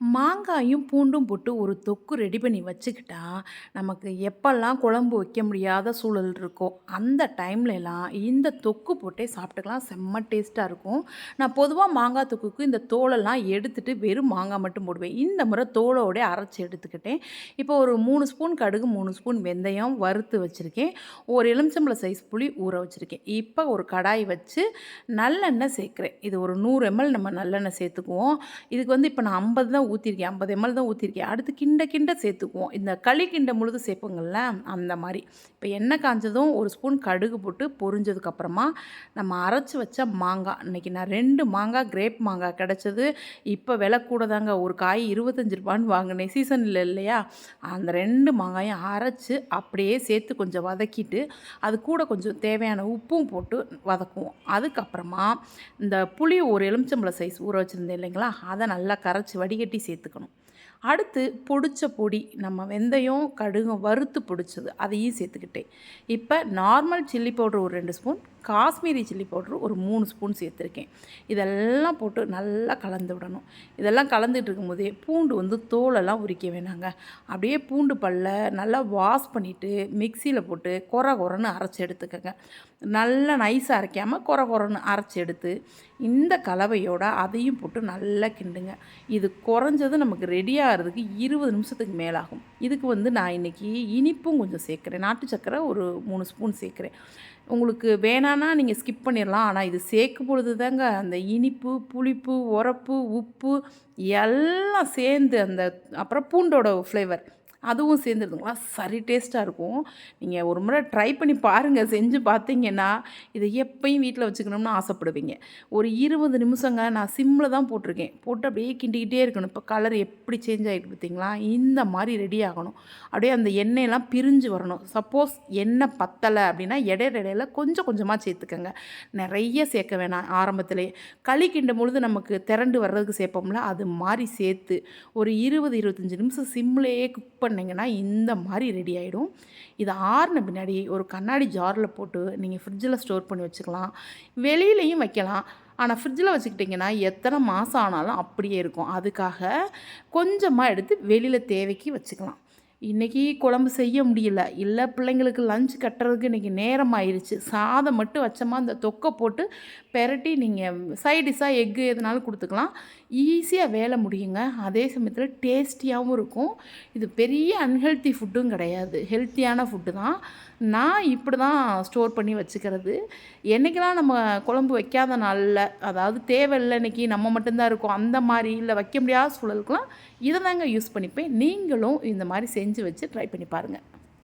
மாங்காயும் பூண்டும் போட்டு ஒரு தொக்கு ரெடி பண்ணி வச்சுக்கிட்டா, நமக்கு எப்பெல்லாம் குழம்பு வைக்க முடியாத சூழல் இருக்கோ, அந்த டைம்லலாம் இந்த தொக்கு போட்டே சாப்பிட்டுக்கலாம். செம்ம டேஸ்ட்டாக இருக்கும். நான் பொதுவாக மாங்காய் தொக்குக்கு இந்த தோலெல்லாம் எடுத்துட்டு வெறும் மாங்காய் மட்டும் போடுவேன். இந்த முறை தோலோடய அரைச்சி எடுத்துக்கிட்டேன். இப்போ ஒரு மூணு ஸ்பூன் கடுகு, மூணு ஸ்பூன் வெந்தயம் வறுத்து வச்சுருக்கேன் ஒரு எலுமிச்சம்பளை சைஸ் புளி ஊற வச்சுருக்கேன் இப்போ ஒரு கடாய் வச்சு நல்லெண்ணெய் சேர்க்குறேன் இது ஒரு நூறு எம்எல் நம்ம நல்லெண்ணெய் சேர்த்துக்குவோம். இதுக்கு வந்து இப்போ நான் 50 தான் ஊற்றிருக்கேன் ஐம்பது எம்எல் தான் ஊற்றிருக்கேன் அடுத்து கிண்ட கிண்ட சேர்த்துக்குவோம். இந்த களி கிண்ட முழுது சேர்ப்போங்கள்ல அந்த மாதிரி. இப்போ எண்ணெய் காஞ்சதும் ஒரு ஸ்பூன் கடுகு போட்டு பொரிஞ்சதுக்கப்புறமா நம்ம அரைச்சி வச்ச மாங்காய். இன்றைக்கி நான் ரெண்டு மாங்காய் கிரேப் மாங்காய் கிடச்சது. இப்போ விலை கூட தாங்க. ஒரு காய் இருபத்தஞ்சி ரூபான்னு வாங்கினேன். சீசன் இல்லை இல்லையா? அந்த ரெண்டு மாங்காயும் அரைச்சி அப்படியே சேர்த்து கொஞ்சம் வதக்கிட்டு அது கூட கொஞ்சம் தேவையான உப்பும் போட்டு வதக்குவோம். அதுக்கப்புறமா இந்த புளி ஒரு எலுமிச்சம்பழம் சைஸ் ஊற வச்சுருந்தேன் இல்லைங்களா? அதை நல்லா கரைச்சி வடிகட்டி சேர்த்துக்கணும். அடுத்து பொடிச்ச பொடி. நம்ம வெந்தயம் கடுகும் வறுத்து பொடிச்சது. அதையும் சேர்த்துக்கிட்டேன். இப்போ நார்மல் சில்லி பவுட்ரு ஒரு ரெண்டு ஸ்பூன் காஷ்மீரி சில்லி பவுட்ரு ஒரு மூணு ஸ்பூன் சேர்த்துருக்கேன். இதெல்லாம் போட்டு நல்லா கலந்து விடணும். இதெல்லாம் கலந்துட்டு இருக்கும்போதே பூண்டு வந்து தோலெல்லாம் உரிக்க வேணாங்க. அப்படியே பூண்டு பல்ல நல்லா வாஷ் பண்ணிவிட்டு மிக்சியில் போட்டு குறை குறைன்னு அரைச்சி எடுத்துக்கோங்க. நல்லா நைஸாக அரைக்காமல் குறை குறைன்னு அரைச்சி எடுத்து இந்த கலவையோட அதையும் போட்டு நல்லா கிண்டுங்க. இது குறைஞ்சது நமக்கு ரெடியாக ஆகிறதுக்கு இருபது நிமிஷத்துக்கு மேலாகும். இதுக்கு வந்து நான் இன்றைக்கி இனிப்பும் கொஞ்சம் சேர்க்குறேன். நாட்டு சக்கரை ஒரு மூணு ஸ்பூன் சேர்க்குறேன். உங்களுக்கு வேணான்னா நீங்கள் ஸ்கிப் பண்ணிடலாம். ஆனால் இது சேர்க்கும் பொழுது தாங்க அந்த இனிப்பு புளிப்பு உரப்பு உப்பு எல்லாம் சேர்ந்து அந்த அப்புறம் பூண்டோட ஃப்ளேவர் அதுவும் சேர்ந்துருதுங்களா? சரி டேஸ்ட்டாக இருக்கும். நீங்கள் ஒரு முறை ட்ரை பண்ணி பாருங்கள் செஞ்சு பார்த்தீங்கன்னா இதை எப்பயும் வீட்டில் வச்சுக்கணும்னு ஆசைப்படுவீங்க. ஒரு இருபது நிமிஷங்க நான் சிம்மில் தான் போட்டிருக்கேன். போட்டு அப்படியே கிண்டிக்கிட்டே இருக்கணும். இப்போ கலர் எப்படி சேஞ்ச் ஆகிட்டு பார்த்தீங்களா? இந்த மாதிரி ரெடி ஆகணும். அப்படியே அந்த எண்ணெயெல்லாம் பிரிஞ்சு வரணும். சப்போஸ் எண்ணெய் பத்தலை அப்படின்னா இடையில இடையில கொஞ்சம் கொஞ்சமாக சேர்த்துக்கோங்க. நிறைய சேர்க்க வேணாம் ஆரம்பத்திலே. களி கிண்டும் பொழுது நமக்கு திரண்டு வர்றதுக்கு சேர்ப்போம்ல அது மாதிரி சேர்த்து ஒரு இருபது இருபத்தஞ்சி நிமிஷம் சிம்லேயே குக் பண்ணிங்கன்னா இந்த மாதிரி ரெடி ஆகிடும் இது ஆறுன பின்னாடி ஒரு கண்ணாடி ஜாரில் போட்டு நீங்கள் ஃப்ரிட்ஜில் ஸ்டோர் பண்ணி வச்சுக்கலாம். வெளியிலையும் வைக்கலாம். ஆனால் ஃப்ரிட்ஜில் வச்சுக்கிட்டிங்கன்னா எத்தனை மாதம் ஆனாலும் அப்படியே இருக்கும். அதுக்காக கொஞ்சமாக எடுத்து வெளியில் தேவைக்கு வச்சுக்கலாம். இன்றைக்கி குழம்பு செய்ய முடியல. இல்லை பிள்ளைங்களுக்கு லஞ்ச் கட்டுறதுக்கு இன்றைக்கி நேரம் ஆயிடுச்சு சாதம் மட்டும் வச்சோமா அந்த தொக்கை போட்டு பெரட்டி நீங்கள் சைடிஷாக எக்கு எதுனாலும் கொடுத்துக்கலாம். ஈஸியாக வேலை முடியுங்க. அதே சமயத்தில் டேஸ்டியாகவும் இருக்கும். இது பெரிய அன்ஹெல்த்தி ஃபுட்டும் கிடையாது. ஹெல்த்தியான ஃபுட்டு தான். நான் இப்படி தான் ஸ்டோர் பண்ணி வச்சுக்கிறது. என்றைக்கெல்லாம் நம்ம குழம்பு வைக்காத நாளில் அதாவது தேவையில்லை இன்றைக்கி நம்ம மட்டும்தான் இருக்கோம் அந்த மாதிரி இல்லை வைக்க முடியாத சூழலுக்குலாம் இதை தாங்க யூஸ் பண்ணிப்பேன். நீங்களும் இந்த மாதிரி செஞ்சு வச்சு ட்ரை பண்ணி பாருங்கள்